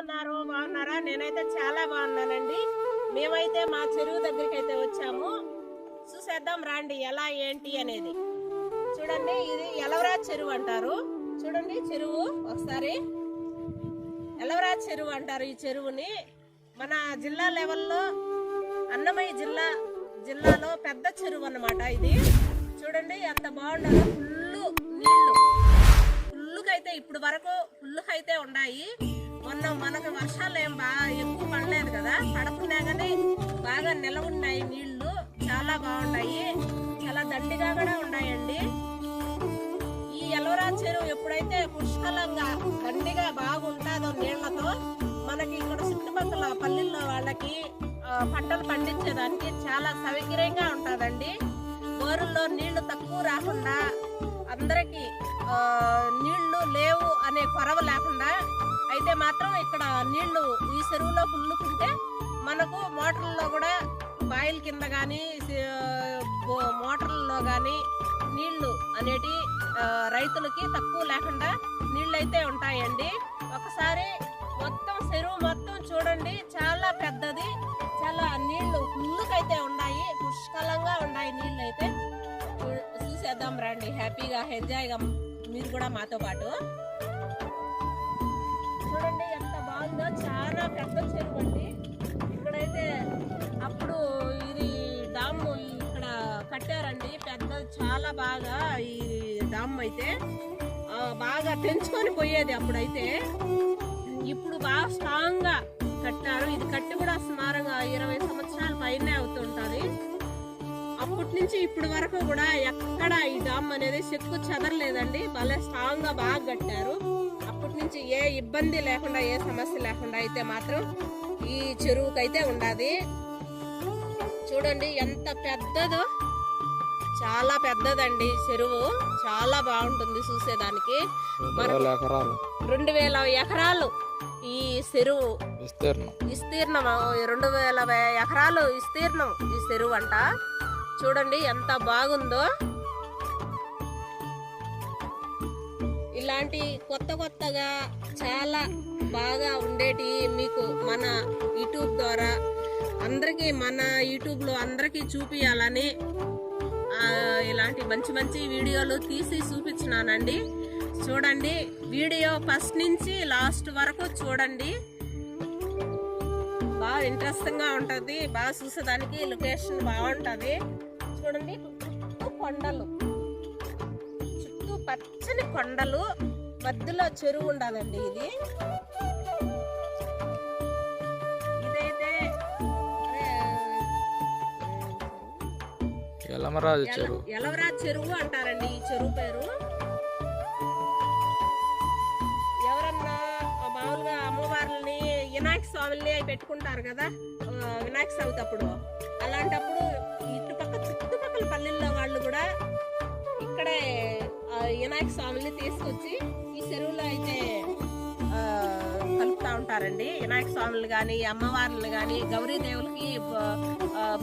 ఉన్నారు బాగున్నారా? నేనైతే చాలా బాగున్నానండి. మేమైతే మా చెరువు దగ్గరికి అయితే వచ్చాము. చూసేద్దాం రండి ఎలా ఏంటి అనేది. చూడండి ఇది ఎలవరాజ్ చెరువు అంటారు. చూడండి చెరువు ఒకసారి. ఎలవరాజ్ చెరువు అంటారు ఈ చెరువుని. మన జిల్లా లెవెల్లో అన్నమయ్య జిల్లా జిల్లాలో పెద్ద చెరువు అన్నమాట ఇది. చూడండి ఎంత బాగుండాలో. ఫుల్ నీళ్ళు ఫుల్లుకైతే ఇప్పుడు వరకు ఫుల్లుకైతే ఉన్నాయి మొన్న మనకు వర్షాలు ఏం బాగా ఎక్కువ పడలేదు కదా. పడకున్నా కానీ బాగా నిలవున్నాయి నీళ్ళు చాలా బాగున్నాయి. చాలా దండిగా కూడా ఉన్నాయండి. ఈ ఎలవరా చెరువు ఎప్పుడైతే పుష్కలంగా దండిగా బాగుంటుందో నీళ్ళతో మనకి ఇక్కడ చుట్టుపక్కల పల్లెల్లో వాళ్ళకి పంటలు పండించేదానికి చాలా సౌకర్యంగా ఉంటుందండి. బోరుల్లో నీళ్ళు తక్కువ రాకుండా అందరికి నీళ్ళు లేవు అనే కొరవ లేకుండా అయితే మాత్రం ఇక్కడ నీళ్ళు ఈ చెరువులో పుల్లుకుంటే మనకు మోటార్లలో కూడా బాయిల్ కింద కానీ మోటార్లలో కానీ నీళ్ళు అనేటి రైతులకి తక్కువ లేకుండా నీళ్ళు అయితే ఉంటాయండి. ఒకసారి మొత్తం చెరువు మొత్తం చూడండి చాలా పెద్దది చాలా నీళ్ళు ఫుల్లుకైతే ఉన్నాయి పుష్కలంగా ఉన్నాయి నీళ్ళు అయితే చూసేద్దాం రండి హ్యాపీగా ఎంజాయ్గా మీరు కూడా మాతో పాటు. చూడండి ఎంత బాగుందో. చాలా పెద్ద చెరువు అండి. ఇక్కడైతే అప్పుడు ఇది డామ్ ఇక్కడ కట్టారండి. పెద్ద చాలా బాగా ఈ డామ్ అయితే. బాగా తెంచుకొని పోయేది అప్పుడైతే. ఇప్పుడు బాగా స్ట్రాంగ్గా కట్టారు. ఇది కట్టి కూడా సుమారుగా ఇరవై సంవత్సరాల పైనే అవుతుంటది. అప్పటి నుంచి ఇప్పటి వరకు కూడా ఎక్కడ ఈ డామ్ అనేది చెక్కు చెదరలేదండి. భలే స్ట్రాంగ్గా బాగా కట్టారు. అప్పటి నుంచి ఏ ఇబ్బంది లేకుండా ఏ సమస్య లేకుండా అయితే మాత్రం ఈ చెరువుకైతే ఉండాది. చూడండి ఎంత పెద్దదో. చాలా పెద్దదండి చెరువు. చాలా బాగుంటుంది చూసేదానికి. రెండు వేల ఎకరాలు ఈ చెరువు. విస్తీర్ణం. విస్తీర్ణం. రెండు వేల ఎకరాలు విస్తీర్ణం ఈ చెరువు అంట. చూడండి ఎంత బాగుందో. ఇలాంటి కొత్త కొత్తగా చాలా బాగా ఉండేటి మీకు మన యూట్యూబ్ ద్వారా. అందరికీ మన యూట్యూబ్లో అందరికీ చూపించాలని ఇలాంటి మంచి మంచి వీడియోలు తీసి చూపించినానండి. చూడండి వీడియో ఫస్ట్ నుంచి లాస్ట్ వరకు చూడండి. బాగా ఇంట్రెస్టింగ్గా ఉంటుంది బాగా చూసేదానికి లొకేషన్ బాగుంటుంది. చూడండి కొండలు. పచ్చని కొండలు మధ్యలో చెరువు ఉండదండి ఇది. ఇదైతే ఎల- చెరువు. ఎలవరా చెరువు అంటారండి ఈ చెరువు పేరు. ఎవరన్నా మామూలుగా అమ్మవార్లని వినాయక స్వామిని అవి పెట్టుకుంటారు కదా వినాయక చవితి అప్పుడు. అలాంటప్పుడు ఇటుపక్క చుట్టుపక్కల పల్లెల్లో వాళ్ళు కూడా ఇక్కడే వినాయక స్వామిని తీసుకొచ్చి ఈ చెరువులో అయితే కలుపుతూ కలుపుతా ఉంటారండి. వినాయక స్వాములు కానీ అమ్మవార్లు కానీ గౌరీ దేవులకి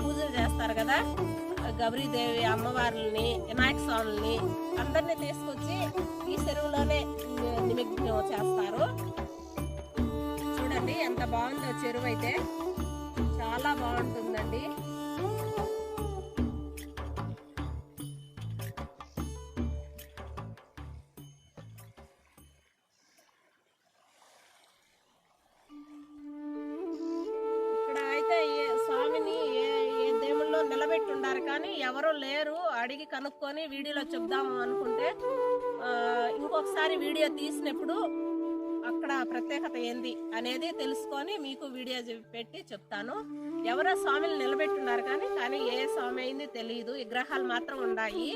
పూజలు చేస్తారు కదా. గౌరీదేవి అమ్మవార్లని వినాయక స్వాములని అందరినీ తీసుకొచ్చి ఈ చెరువులోనే నిమగ్నం చేస్తారు. చూడండి ఎంత బాగుందో చెరువు అయితే. చాలా బాగుంటుందండి. ఎవరు లేరు అడిగి కనుక్కొని వీడియోలో చెప్దాము అనుకుంటే ఇంకొకసారి వీడియో తీసినప్పుడు అక్కడ ప్రత్యేకత ఏంది అనేది తెలుసుకొని మీకు వీడియో పెట్టి చెప్తాను. ఎవరో స్వామిని నిలబెట్టున్నారు కానీ కానీ ఏ స్వామి అయింది తెలియదు విగ్రహాలు మాత్రం ఉన్నాయి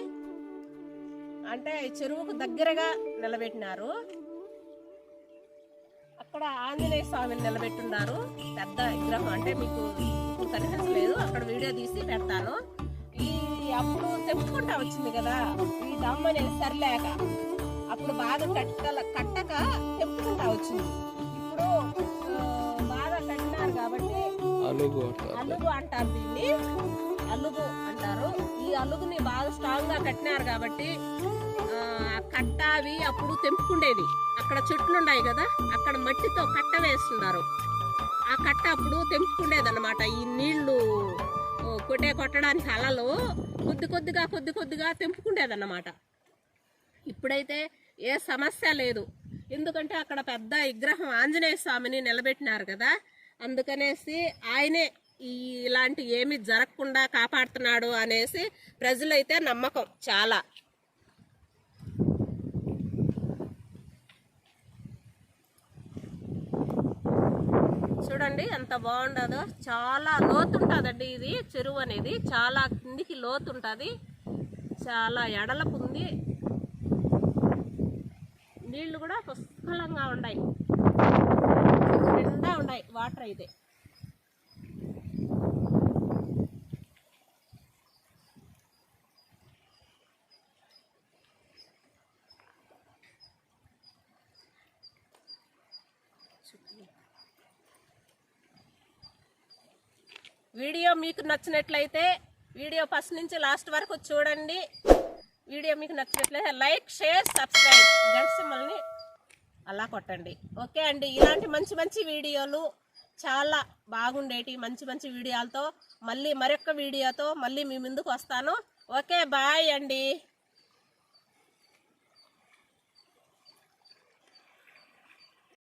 అంటే చెరువుకు దగ్గరగా నిలబెట్టినారు. అక్కడ ఆంజనేయ స్వామిని నిలబెట్టున్నారు. పెద్ద విగ్రహం. అంటే మీకు కనిపించలేదు. అక్కడ వీడియో తీసి పెడతాను. ఈ అప్పుడు తెప్పుకుంటా వచ్చింది కదా. ఈ డమ్ అనేది సరిలేక అప్పుడు బాగా కట్టల కట్టక తెప్పుకుంటా వచ్చింది. ఇప్పుడు బాగా కట్టినారు కాబట్టి అలుగు అంటారు. అలుగు అంటారు దీన్ని. అలుగు అంటారు. ఈ అలుగుని బాగా స్ట్రాంగ్గా కట్టినారు కాబట్టి కట్ట అవి అప్పుడు తెంపుకుండేది. అక్కడ చెట్లు ఉన్నాయి కదా అక్కడ మట్టితో కట్ట వేస్తున్నారు. ఆ కట్ట అప్పుడు తెంపుకుండేది అనమాట ఈ నీళ్ళు ఒకటే కొట్టే కొట్టడానికి అలలు కొద్ది కొద్దిగా కొద్ది కొద్దిగా తెంపుకుండేదన్నమాట. ఇప్పుడైతే ఏ సమస్య లేదు. ఎందుకంటే అక్కడ పెద్ద విగ్రహం ఆంజనేయ స్వామిని నిలబెట్టినారు కదా. అందుకనేసి ఆయనే ఇలాంటి ఏమి జరగకుండా కాపాడుతున్నాడు అనేసి ప్రజలైతే నమ్మకం చాలా. చూడండి ఎంత బాగుండదో. చాలా లోతు ఉంటుందండి ఇది చెరువు అనేది. చాలా కిందికి లోతు ఉంటుంది చాలా ఎడలకు ఉంది. నీళ్ళు కూడా పుష్కలంగా ఉన్నాయి నిండా ఉన్నాయి వాటర్ అయితే. వీడియో మీకు నచ్చినట్లయితే వీడియో ఫస్ట్ నుంచి లాస్ట్ వరకు చూడండి. వీడియో మీకు నచ్చినట్లయితే లైక్ షేర్ సబ్స్క్రైబ్. గంట సింబల్ని అలా కొట్టండి. ఓకే అండి ఇలాంటి మంచి మంచి వీడియోలు చాలా బాగుండేటి మంచి మంచి వీడియోలతో. మళ్ళీ మరొక వీడియోతో మళ్ళీ మీ ముందుకు వస్తాను. ఓకే బాయ్ అండి.